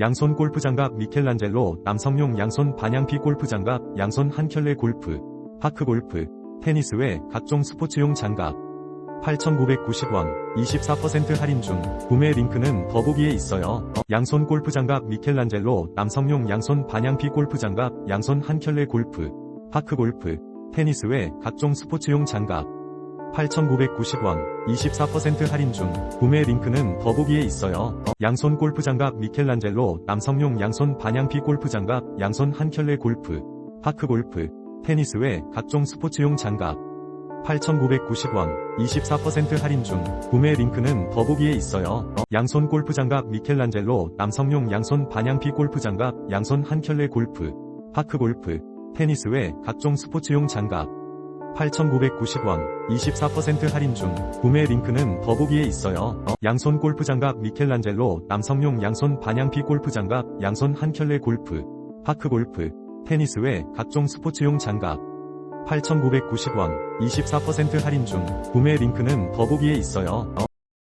양손 골프 장갑 미켈란젤로 남성용 양손 반양피 골프 장갑 양손 한켤레 골프 파크 골프 테니스 외 각종 스포츠용 장갑 8,990원 24% 할인 중 구매 링크는 더보기에 있어요. 양손 골프 장갑 미켈란젤로 남성용 양손 반양피 골프 장갑 양손 한켤레 골프 파크 골프 테니스 외 각종 스포츠용 장갑 8,990원 24% 할인 중 구매 링크는 더보기에 있어요. 양손 골프 장갑 미켈란젤로 남성용 양손 반양피 골프 장갑 양손 한켤레 골프 파크 골프 테니스 외 각종 스포츠용 장갑 8,990원 24% 할인 중 구매 링크는 더보기에 있어요. 양손 골프 장갑 미켈란젤로 남성용 양손 반양피 골프 장갑 양손 한켤레 골프 파크 골프 테니스 외 각종 스포츠용 장갑 8,990원 24% 할인 중 구매 링크는 더보기에 있어요. 양손 골프 장갑 미켈란젤로 남성용 양손 반양피 골프 장갑 양손 한켤레 골프 파크 골프 테니스 외 각종 스포츠용 장갑 8,990원 24% 할인 중 구매 링크는 더보기에 있어요.